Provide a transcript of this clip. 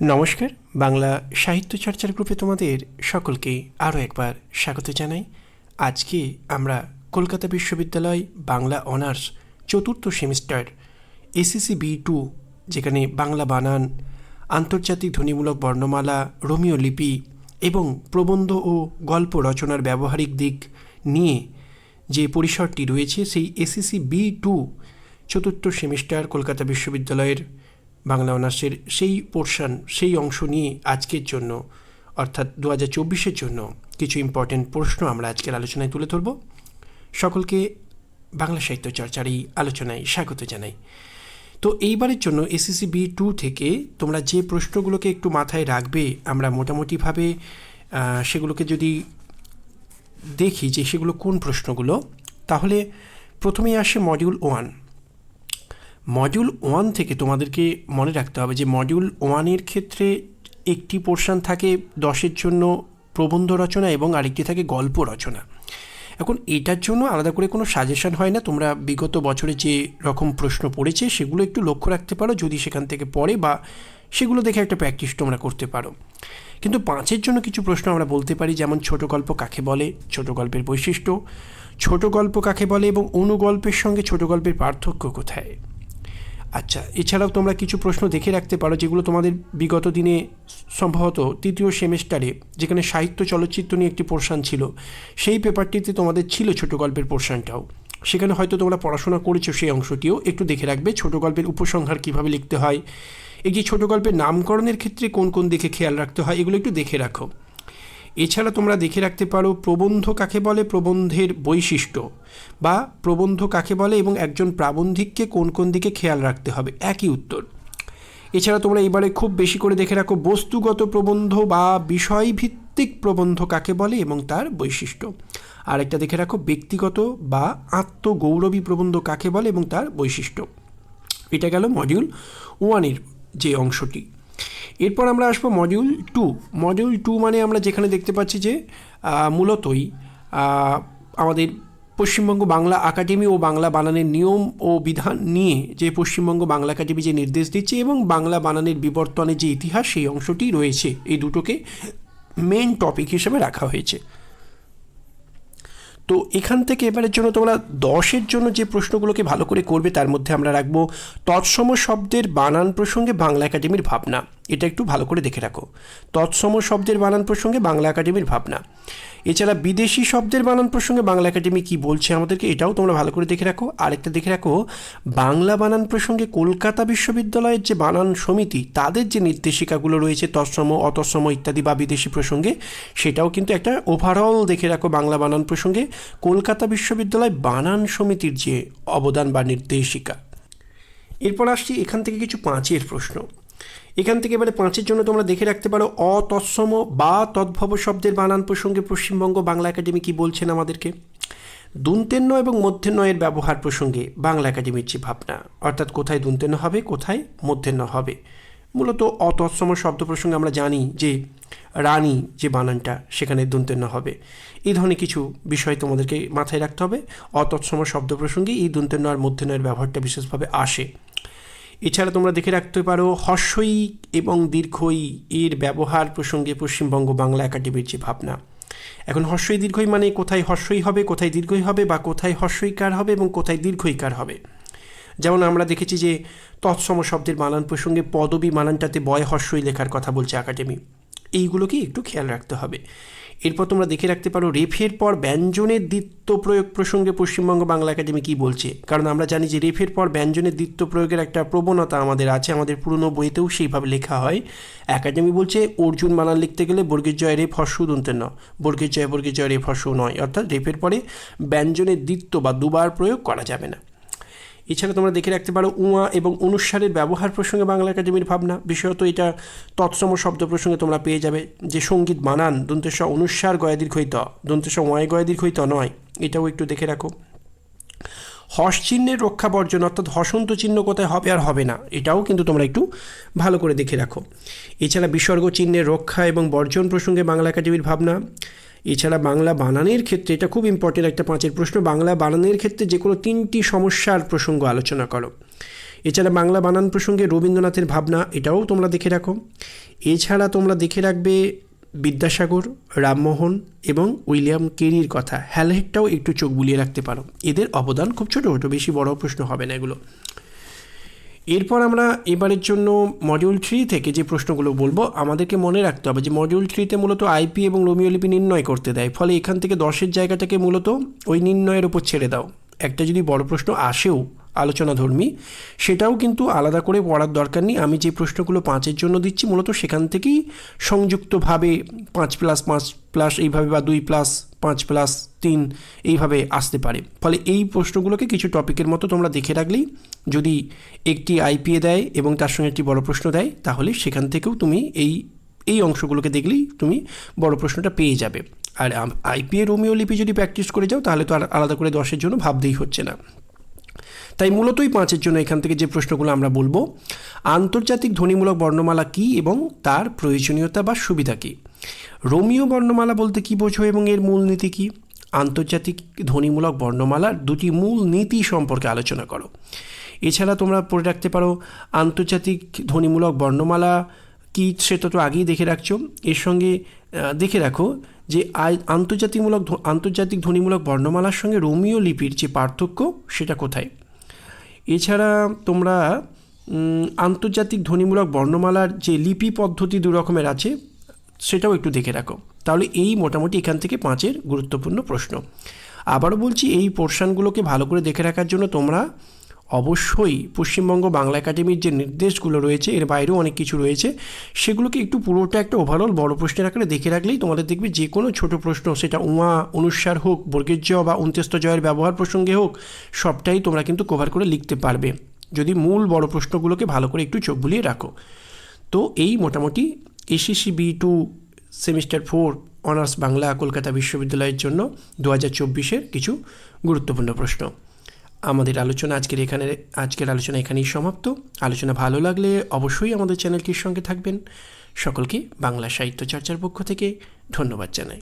নমস্কার, বাংলা সাহিত্য চর্চার গ্রুপে তোমাদের সকলকে আরও একবার স্বাগত জানাই। আজকে আমরা কলকাতা বিশ্ববিদ্যালয় বাংলা অনার্স চতুর্থ সেমিস্টার এসিসি বি টু যেখানে বাংলা বানান, আন্তর্জাতিক ধ্বনিমূলক বর্ণমালা, রোমিও লিপি এবং প্রবন্ধ ও গল্প রচনার ব্যবহারিক দিক নিয়ে যে পরিসরটি রয়েছে, সেই এসিসি বি টু চতুর্থ সেমিস্টার কলকাতা বিশ্ববিদ্যালয়ের বাংলা অনার্সের সেই পোর্শন সেই অংশ নিয়ে আজকের জন্য, অর্থাৎ দু হাজার চব্বিশের জন্য কিছু ইম্পর্টেন্ট প্রশ্ন আমরা আজকের আলোচনায় তুলে ধরব। সকলকে বাংলা সাহিত্য চর্চার এই আলোচনায় স্বাগত জানাই। তো এইবারের জন্য এসএসসি বি টু থেকে তোমরা যে প্রশ্নগুলোকে একটু মাথায় রাখবে, আমরা মোটামুটিভাবে সেগুলোকে যদি দেখি যে সেগুলো কোন প্রশ্নগুলো, তাহলে প্রথমেই আসে মডিউল ওয়ান মডিউল ওয়ান থেকে তোমাদেরকে মনে রাখতে হবে যে মডিউল ওয়ানের ক্ষেত্রে একটি পোর্শন থাকে দশের জন্য প্রবন্ধ রচনা এবং আরেকটি থাকে গল্প রচনা। এখন এটার জন্য আলাদা করে কোনো সাজেশন হয় না। তোমরা বিগত বছরে যে রকম প্রশ্ন পড়েছে সেগুলো একটু লক্ষ্য রাখতে পারো। যদি সেখান থেকে পড়ে বা সেগুলো দেখে একটা প্র্যাকটিস তোমরা করতে পারো। কিন্তু পাঁচের জন্য কিছু প্রশ্ন আমরা বলতে পারি, যেমন ছোট গল্প কাকে বলে, ছোট গল্পের বৈশিষ্ট্য, ছোট গল্প কাকে বলে এবং অনুগল্পের সঙ্গে ছোট গল্পের পার্থক্য কোথায়? আচ্ছা এছাড়াও তোমরা কিছু প্রশ্ন দেখে রাখতে পারো যেগুলো তোমাদের বিগত দিনে সম্ভবত তৃতীয় সেমিস্টারে যেখানে সাহিত্য চলচ্চিত্র নিয়ে একটি পোর্শন ছিল, সেই পেপারটিতে তোমাদের ছিল ছোট গল্পের পোর্শনটাও। সেখানে হয়তো তোমরা পড়াশোনা করেছ সেই অংশটিও, একটু দেখে রাখবে ছোট গল্পের উপসংহার কীভাবে লিখতে হয়। এই যে ছোট গল্পের নামকরণের ক্ষেত্রে কোন কোন দিকে খেয়াল রাখতে হয়, এগুলো একটু দেখে রাখো। এছাড়া তোমরা দেখে রাখতে পারো প্রবন্ধ কাকে বলে, প্রবন্ধের বৈশিষ্ট্য। বা প্রবন্ধ কাকে বলে এবং একজন প্রাবন্ধিককে কোন কোন দিকে খেয়াল রাখতে হবে, একই উত্তর। এছাড়া তোমরা এবারে খুব বেশি করে দেখে রাখো বস্তুগত প্রবন্ধ বা বিষয়ভিত্তিক প্রবন্ধ কাকে বলে এবং তার বৈশিষ্ট্য। আর একটা দেখে রাখো ব্যক্তিগত বা আত্মগৌরবী প্রবন্ধ কাকে বলে এবং তার বৈশিষ্ট্য। এটা গেল মডিউল ওয়ানের যে অংশটি। এরপর আমরা আসব মডিউল টু মডিউল টু মানে আমরা যেখানে দেখতে পাচ্ছি যে মূলতই আমাদের পশ্চিমবঙ্গ বাংলা একাডেমি ও বাংলা বানানের নিয়ম ও বিধান নিয়ে যে পশ্চিমবঙ্গ বাংলা একাডেমি যে নির্দেশ দিচ্ছে এবং বাংলা বানানের বিবর্তনের যে ইতিহাস, সেই অংশটি রয়েছে। এই দুটোকে মেন টপিক হিসেবে রাখা হয়েছে। তো এখান থেকে এবারের জন্য তোমরা দশের জন্য যে প্রশ্নগুলোকে ভালো করে করবে, তার মধ্যে আমরা রাখব, তৎসম শব্দের বানান প্রসঙ্গে বাংলা একাডেমির ভাবনা। এটা একটু ভালো করে দেখে রাখো। তৎসম শব্দের বানান প্রসঙ্গে বাংলা একাডেমির ভাবনা। এছাড়া বিদেশি শব্দের বানান প্রসঙ্গে বাংলা একাডেমি কি বলছে আমাদেরকে, এটাও তোমরা ভালো করে দেখে রাখো। আরেকটা দেখে রাখো, বাংলা বানান প্রসঙ্গে কলকাতা বিশ্ববিদ্যালয়ের যে বানান সমিতি, তাদের যে নির্দেশিকাগুলো রয়েছে, তৎসম, অতৎসম ইত্যাদি বা বিদেশি প্রসঙ্গে, সেটাও কিন্তু একটা ওভারঅল দেখে রাখো বাংলা বানান প্রসঙ্গে। কলকাতা বিশ্ববিদ্যালয় বানান সমিতির যে অবদান বা নির্দেশিকা। এরপর আসছি এখান থেকে কিছু পাঁচের প্রশ্ন। এখান থেকে এবারে পাঁচের জন্য তোমরা দেখে রাখতে পারো অতৎসম বা, তদ্ভব শব্দের বানান প্রসঙ্গে পশ্চিমবঙ্গ বাংলা একাডেমি কি বলছেন আমাদেরকে? দন্তেন্য এবং মধ্যেন্নয়ের ব্যবহার প্রসঙ্গে বাংলা একাডেমির যে ভাবনা, অর্থাৎ কোথায় দন্তেন্য হবে, কোথায় মধ্যেন্য হবে। মূলত অতৎসম শব্দ প্রসঙ্গে আমরা জানি যে রানী যে বানানটা, সেখানে দন্তেন্য হবে। এই ধরনের কিছু বিষয় তোমাদেরকে মাথায় রাখতে হবে। অতৎসম শব্দ প্রসঙ্গে এই দন্তেন্য আর মধ্যেন্নয়ের ব্যবহারটা বিশেষভাবে আসে। এছাড়া তোমরা দেখে রাখতে পারো হর্ষই এবং দীর্ঘই এর ব্যবহার প্রসঙ্গে পশ্চিমবঙ্গ বাংলা একাডেমির যে ভাবনা। এখন হর্ষই দীর্ঘই মানে কোথায় হর্ষই হবে, কোথায় দীর্ঘই হবে বা কোথায় হর্ষইকার হবে এবং কোথায় দীর্ঘইকার হবে। যেমন আমরা দেখেছি যে তৎসম শব্দের বানান প্রসঙ্গে পদবী বানানটাতে বয় হর্ষই লেখার কথা বলছে একাডেমি। এইগুলোকে একটু খেয়াল রাখতে হবে। এরপর তোমরা দেখে রাখতে পারো, রেফের পর ব্যঞ্জনের দ্বিত্ব প্রয়োগ প্রসঙ্গে পশ্চিমবঙ্গ বাংলা একাডেমি কি বলছে? কারণ আমরা জানি যে রেফের পর ব্যঞ্জনের দ্বিত্ব প্রয়োগের একটা প্রবণতা আমাদের আছে, আমাদের পুরনো বইতেও সেইভাবে লেখা হয়। একাডেমি বলছে, অর্জুন বানান লিখতে গেলে বর্গের জয় রেফ হর্ষু দন্তের ন, বর্গের জয় বর্গের জয় রেফ হর্ষু নয়, অর্থাৎ রেফের পরে ব্যঞ্জনের দ্বিত্ব বা দুবার প্রয়োগ করা যাবে না। এছাড়া তোমরা দেখে রাখতে পারো উয়া এবং অনুসারের ব্যবহার প্রসঙ্গে বাংলা একাডেমির ভাবনা। বিশেষত এটা তৎসম শব্দ প্রসঙ্গে তোমরা পেয়ে যাবে যে সংগীত বানান দন্তেশ অনুসার গয়াদীর্ঘইত দন্তেশ ওয়াই গয়াদীর্ঘইত নয়, এটাও একটু দেখে রাখো। হস চিহ্নের রক্ষা বর্জন অর্থাৎ হসন্ত চিহ্ন কোথায় হবে আর হবে না, এটাও কিন্তু তোমরা একটু ভালো করে দেখে রাখো। এছাড়া বিসর্গ চিহ্নের রক্ষা এবং বর্জন প্রসঙ্গে বাংলা একাডেমির ভাবনা। এছাড়া বাংলা বানানের ক্ষেত্রে এটা খুব ইম্পর্টেন্ট একটা পাঁচের প্রশ্ন। বাংলা বানানের ক্ষেত্রে যে কোনো তিনটি সমস্যার প্রসঙ্গ আলোচনা করো। এছাড়া বাংলা বানান প্রসঙ্গে রবীন্দ্রনাথের ভাবনা, এটাও তোমরা দেখে রাখো। এছাড়া তোমরা দেখে রাখবে বিদ্যাসাগর, রামমোহন এবং উইলিয়াম কেরির কথা। হ্যালহেকটাও একটু চোখ বুলিয়ে রাখতে পারো। এদের অবদান খুব ছোটো ছোটো বেশি বড় প্রশ্ন হবে না এগুলো। এরপর আমরা এবারের জন্য মডিউল থ্রি থেকে যে প্রশ্নগুলো বলব, আমাদেরকে মনে রাখতে হবে যে মডিউল থ্রিতে মূলত আইপি এবং রোমিও লিপি নির্ণয় করতে দেয়। ফলে এখান থেকে দশের জায়গাটাকে মূলত ওই নির্ণয়ের উপর ছেড়ে দাও। একটা যদি বড় প্রশ্ন আসেও আলোচনাধর্মী, সেটাও কিন্তু আলাদা করে পড়ার দরকার নেই। আমি যে প্রশ্নগুলো পাঁচের জন্য দিচ্ছি, মূলত সেখান থেকেই সংযুক্তভাবে পাঁচ প্লাস পাঁচ প্লাস এইভাবে বা দুই প্লাস পাঁচ প্লাস তিন এইভাবে আসতে পারে। ফলে এই প্রশ্নগুলোকে কিছু টপিকের মতো তোমরা দেখে রাখলেই যদি একটি আইপিএ দেয় এবং তার সঙ্গে একটি বড় প্রশ্ন দেয়, তাহলে সেখান থেকেও তুমি এই এই অংশগুলোকে দেখলেই তুমি বড় প্রশ্নটা পেয়ে যাবে। আর আইপিএ রোমিও লিপি যদি প্র্যাকটিস করে যাও, তাহলে তো আর আলাদা করে দশের জন্য ভাবতেই হচ্ছে না। তাই মূলতই পাঁচের জন্য এখান থেকে যে প্রশ্নগুলো আমরা বলব, আন্তর্জাতিক ধ্বনিমূলক বর্ণমালা কী এবং তার প্রয়োজনীয়তা বা সুবিধা কী? রোমিও বর্ণমালা বলতে কী বোঝো এবং এর মূলনীতি কী? আন্তর্জাতিক ধ্বনিমূলক বর্ণমালার দুটি মূল নীতি সম্পর্কে আলোচনা করো। এছাড়া তোমরা পড়ে রাখতে পারো, আন্তর্জাতিক ধ্বনিমূলক বর্ণমালা কী সেটা তো আগেই দেখে রাখছো? এর সঙ্গে দেখে রাখো যে আন্তর্জাতিকমূলক আন্তর্জাতিক ধ্বনিমূলক বর্ণমালার সঙ্গে রোমিও লিপির যে পার্থক্য সেটা কোথায়? এছাড়া তোমরা আন্তর্জাতিক ধ্বনিমূলক বর্ণমালার যে লিপি পদ্ধতি দু রকমের আছে সেটাও একটু দেখে রাখো। তাহলে এই মোটামুটি এখান থেকে পাঁচের গুরুত্বপূর্ণ প্রশ্ন। আবারও বলছি, এই পোর্শনগুলোকে ভালো করে দেখে রাখার জন্য তোমরা অবশ্যই পশ্চিমবঙ্গ বাংলা একাডেমির যে নির্দেশগুলো রয়েছে, এর বাইরেও অনেক কিছু রয়েছে। সেগুলোকে একটু পুরোটা একটা ওভারঅল বড় প্রশ্নের আকারে দেখে রাখলেই তোমাদের দেখবে যে কোনো ছোট প্রশ্ন, সেটা উমা, অনুসার হোক, বর্গের জ বা অন্ত্যেস্ত জয়ের ব্যবহার প্রসঙ্গে হোক, সবটাই তোমরা কিন্তু কভার করে লিখতে পারবে। যদি মূল বড় প্রশ্নগুলোকে ভালো করে একটু চোখ বুলিয়ে রাখো। তো এই মোটামুটি SSC B two semester four honours Bangla Kolkata বিশ্ববিদ্যালয়ের জন্য দু হাজার চব্বিশের কিছু গুরুত্বপূর্ণ প্রশ্ন। আমাদের আলোচনা আজকের এখানে, আজকের আলোচনা এখানেই সমাপ্ত। আলোচনা ভালো লাগলে অবশ্যই আমাদের চ্যানেলটির সঙ্গে থাকবেন। সকলকে বাংলা সাহিত্য চর্চার পক্ষ থেকে ধন্যবাদ জানাই।